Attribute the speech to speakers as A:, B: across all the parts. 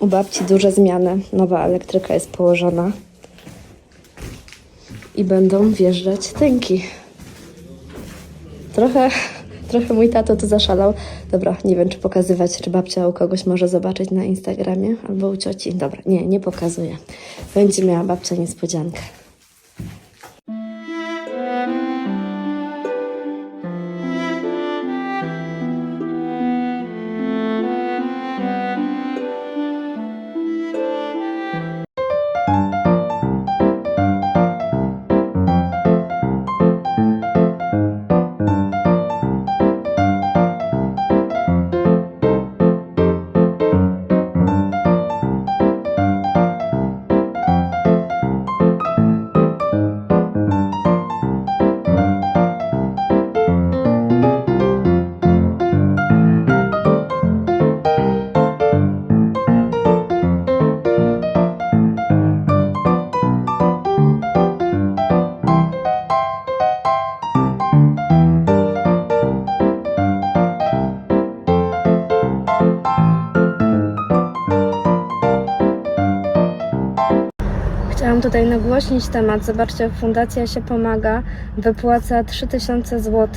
A: U babci duże zmiany. Nowa elektryka jest położona. I będą wjeżdżać tynki. Trochę, trochę mój tato tu zaszalał. Dobra, nie wiem, czy pokazywać, czy babcia u kogoś może zobaczyć na Instagramie albo u cioci. Dobra, nie, nie pokazuję. Będzie miała babcia niespodziankę. Chciałam tutaj nagłośnić temat. Zobaczcie, Fundacja się pomaga. Wypłaca 3000 zł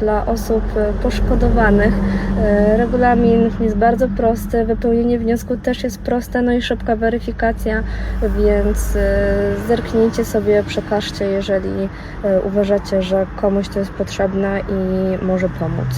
A: dla osób poszkodowanych. E, Regulamin jest bardzo prosty, wypełnienie wniosku też jest proste, no i szybka weryfikacja, więc e, zerknijcie sobie, przekażcie, jeżeli e, uważacie, że komuś to jest potrzebne i może pomóc.